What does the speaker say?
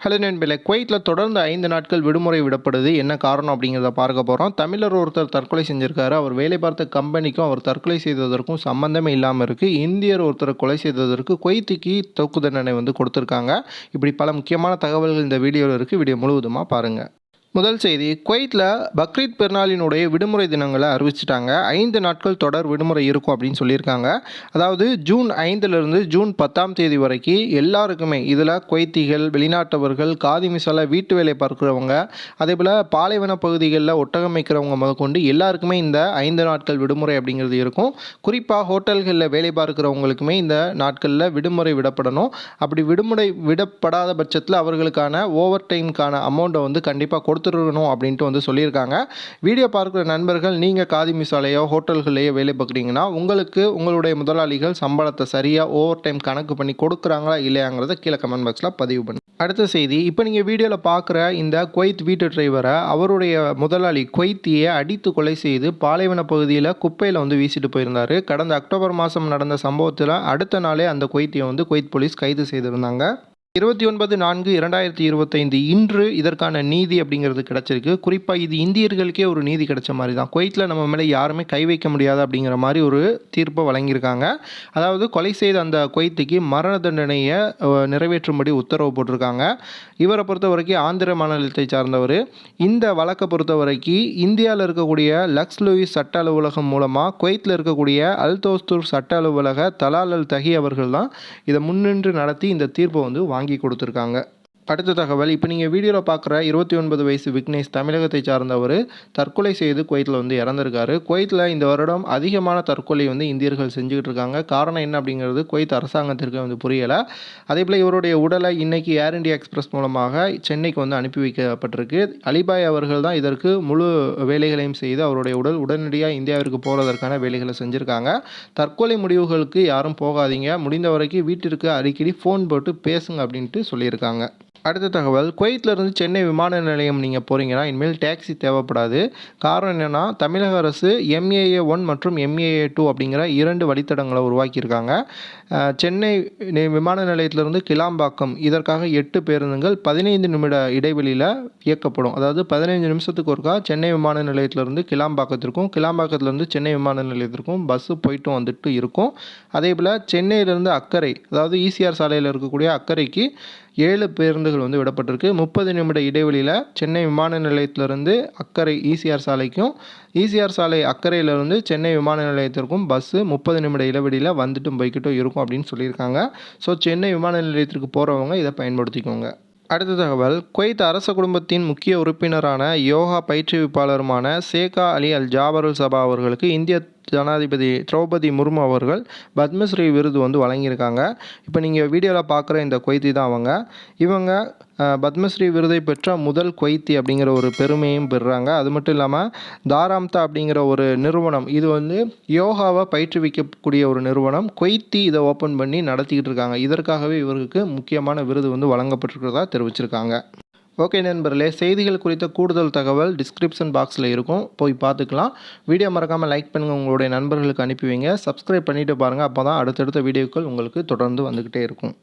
Hello நண்பர்களே குவைத்தில் தொடர்ந்து ஐந்து நாட்கள் விடுமுறை விடப்படுது. என்ன காரணம் அப்படிங்கிறத பார்க்க போகிறோம் தமிழர் ஒருத்தர் தற்கொலை செஞ்சுருக்காரு. அவர் வேலை பார்த்த கம்பெனிக்கும் அவர் தற்கொலை செய்ததற்கும் சம்மந்தமே இல்லாமல் இருக்குது இந்தியர் ஒருத்தரை கொலை செய்ததற்கு குவைத்துக்கு தூக்கு தண்டனை வந்து கொடுத்துருக்காங்க. இப்படி பல முக்கியமான தகவல்கள் இந்த வீடியோவில் இருக்குது வீடியோ முழுவதுமாக பாருங்கள் முதல் செய்தி குவைத்தில் பக்ரீத் பெருநாளினுடைய விடுமுறை தினங்களை அறிவிச்சிட்டாங்க. ஐந்து நாட்கள் தொடர் விடுமுறை இருக்கும் அப்படின்னு சொல்லியிருக்காங்க. அதாவது ஜூன் ஐந்துலேருந்து ஜூன் பத்தாம் தேதி வரைக்கும் எல்லாருக்குமே இதில் குவைத்திகள் வெளிநாட்டவர்கள் காதி மிசால வீட்டு வேலை பார்க்குறவங்க அதே போல் பாலைவன பகுதிகளில் ஒட்டகம் வைக்கிறவங்க முதற்கொண்டு எல்லாருக்குமே இந்த ஐந்து நாட்கள் விடுமுறை அப்படிங்கிறது இருக்கும். குறிப்பாக ஹோட்டல்களில் வேலை பார்க்குறவங்களுக்குமே இந்த நாட்களில் விடுமுறை விடப்படணும். அப்படி விடுமுறை விடப்படாத பட்சத்தில் அவர்களுக்கான ஓவர் டைம்க்கான அமௌண்ட்டை வந்து கண்டிப்பாக கொடுத்துடணும் அப்படின்ட்டு வந்து சொல்லியிருக்காங்க. வீடியோ பார்க்குற நண்பர்கள் நீங்கள் காதி மிசாலையோ ஹோட்டல்கள்லையோ வேலை பார்க்குறீங்கன்னா உங்களுக்கு உங்களுடைய முதலாளிகள் சம்பளத்தை சரியாக ஓவர் டைம் கணக்கு பண்ணி கொடுக்குறாங்களா இல்லையாங்கிறத கீழே கமெண்ட் பாக்ஸில் பதிவு பண்ணி. அடுத்த செய்தி இப்போ நீங்கள் வீடியோவில் பார்க்குற இந்த குவைத் வீட்டு டிரைவரை அவருடைய முதலாளி குவைத்தியை அடித்து கொலை செய்து பாலைவன பகுதியில் குப்பையில் வந்து வீசிட்டு போயிருந்தார். கடந்த அக்டோபர் மாதம் நடந்த சம்பவத்தில் அடுத்த நாளே அந்த குவைத்தியை வந்து குவைத் போலீஸ் கைது செய்திருந்தாங்க. இருபத்தி ஒன்பது நான்கு இரண்டாயிரத்தி இருபத்தைந்து இன்று இதற்கான நீதி அப்படிங்கிறது கிடச்சிருக்கு. குறிப்பாக இது இந்தியர்களுக்கே ஒரு நீதி கிடைச்ச மாதிரி தான். குவைத்தில் நம்ம மேலே யாருமே கை வைக்க முடியாது அப்படிங்கிற மாதிரி ஒரு தீர்ப்பை வழங்கியிருக்காங்க. அதாவது கொலை செய்த அந்த குவைத்துக்கு மரண தண்டனையை நிறைவேற்றும்படி உத்தரவு போட்டிருக்காங்க. இவரை பொறுத்த வரைக்கும் ஆந்திர மாநிலத்தை சார்ந்தவர். இந்த வழக்கை பொறுத்த வரைக்கும் இந்தியாவில் இருக்கக்கூடிய லக்ஸ் லூயிஸ் சட்ட அலுவலகம் மூலமாக குவைத்தில் இருக்கக்கூடிய அல்தோஸ்தூர் சட்ட அலுவலக தலால் அல் தஹி அவர்கள் தான் இதை முன்னின்று நடத்தி இந்த தீர்ப்பை வந்து வாங்கி கொடுத்துருக்காங்க. அடுத்த தகவல் இப்போ நீங்கள் வீடியோவில் பார்க்குற இருபத்தி ஒன்பது வயசு விக்னேஷ் தமிழகத்தை சார்ந்தவர் தற்கொலை செய்து குவைத்தில் வந்து இறந்திருக்காரு. குவைத்தில் இந்த வருடம் அதிகமான தற்கொலை வந்து இந்தியர்கள் செஞ்சுக்கிட்டு இருக்காங்க. காரணம் என்ன அப்படிங்கிறது குவைத் அரசாங்கத்திற்கு வந்து புரியலை. அதே போல் இவருடைய உடலை இன்னைக்கு ஏர் இண்டியா எக்ஸ்பிரஸ் மூலமாக சென்னைக்கு வந்து அனுப்பி வைக்கப்பட்டிருக்கு. அலிபாய் அவர்கள் தான் இதற்கு முழு வேலைகளையும் செய்து அவருடைய உடல் உடனடியாக இந்தியாவிற்கு போகிறதற்கான வேலைகளை செஞ்சுருக்காங்க. தற்கொலை முடிவுகளுக்கு யாரும் போகாதீங்க. முடிந்த வரைக்கும் வீட்டிற்கு அடிக்கடி ஃபோன் போட்டு பேசுங்க அப்படின்ட்டு சொல்லியிருக்காங்க. அடுத்த தகவல் குவைத்தில் இருந்து சென்னை விமான நிலையம் நீங்கள் போகிறீங்கன்னா இனிமேல் டாக்ஸி தேவைப்படாது. காரணம் என்னென்னா தமிழக அரசு எம்ஏஏ ஒன் மற்றும் எம்ஏஏ டூ அப்படிங்கிற இரண்டு வழித்தடங்களை உருவாக்கியிருக்காங்க. சென்னை விமான நிலையத்திலிருந்து கிளாம்பாக்கம் இதற்காக எட்டு பேருந்துகள் பதினைந்து நிமிட இடைவெளியில் இயக்கப்படும். அதாவது பதினைஞ்சு நிமிஷத்துக்கு ஒருக்கா சென்னை விமான நிலையத்திலிருந்து கிளாம்பாக்கத்திற்கும் கிளாம்பாக்கத்திலிருந்து சென்னை விமான நிலையத்திற்கும் பஸ்ஸு போயிட்டு வந்துட்டு இருக்கும். அதே போல் சென்னையிலேருந்து அக்கறை அதாவது ஈசிஆர் சாலையில் இருக்கக்கூடிய அக்கறைக்கு ஏழு பேருந்துகள் வந்து விடப்பட்டிருக்கு. முப்பது நிமிட இடைவெளியில் சென்னை விமான நிலையத்திலிருந்து அக்கறை ஈசிஆர் சாலைக்கும் ஈசிஆர் சாலை அக்கறையிலிருந்து சென்னை விமான நிலையத்திற்கும் பஸ்ஸு முப்பது நிமிட இடைவெளியில் வந்துட்டும் போய்கிட்டும் இருக்கும் அப்படின்னு சொல்லியிருக்காங்க. ஸோ சென்னை விமான நிலையத்திற்கு போகிறவங்க இதை பயன்படுத்திக்கோங்க. அடுத்த தகவல் குவைத் அரச குடும்பத்தின் முக்கிய உறுப்பினரான யோகா பயிற்றுவிப்பாளருமான சேகா அலி அல் ஜாபருல் சபா அவர்களுக்கு இந்திய ஜனாதிபதி திரௌபதி முர்மு அவர்கள் பத்மஸ்ரீ விருது வந்து வழங்கியிருக்காங்க. இப்போ நீங்கள் வீடியோவில் பார்க்குற இந்த கொய்தி தான் அவங்க. இவங்க பத்மஸ்ரீ விருதை பெற்ற முதல் கொய்த்தி அப்படிங்கிற ஒரு பெருமையும் பெறுறாங்க. அது மட்டும் இல்லாமல் தாராம்தா அப்படிங்கிற ஒரு நிறுவனம் இது வந்து யோகாவை பயிற்றுவிக்கக்கூடிய ஒரு நிறுவனம். கொய்த்தி இதை ஓப்பன் பண்ணி நடத்திக்கிட்டு இருக்காங்க. இதற்காகவே இவருக்கு முக்கியமான விருது வந்து வழங்கப்பட்டிருக்கிறதா தெரிவிச்சிருக்காங்க. ஓகே நண்பர்களே செய்திகள் குறித்த கூடுதல் தகவல் டிஸ்கிரிப்ஷன் பாக்ஸில் இருக்கும். போய் பார்த்துக்கலாம். வீடியோ மறக்காமல் லைக் பண்ணுங்கள் உங்களுடைய நண்பர்களுக்கு அனுப்பி வைங்க. சப்ஸ்கிரைப் பண்ணிவிட்டு பாருங்கள் அப்போ தான் அடுத்தடுத்த வீடியோக்கள் உங்களுக்கு தொடர்ந்து வந்துக்கிட்டே இருக்கும்.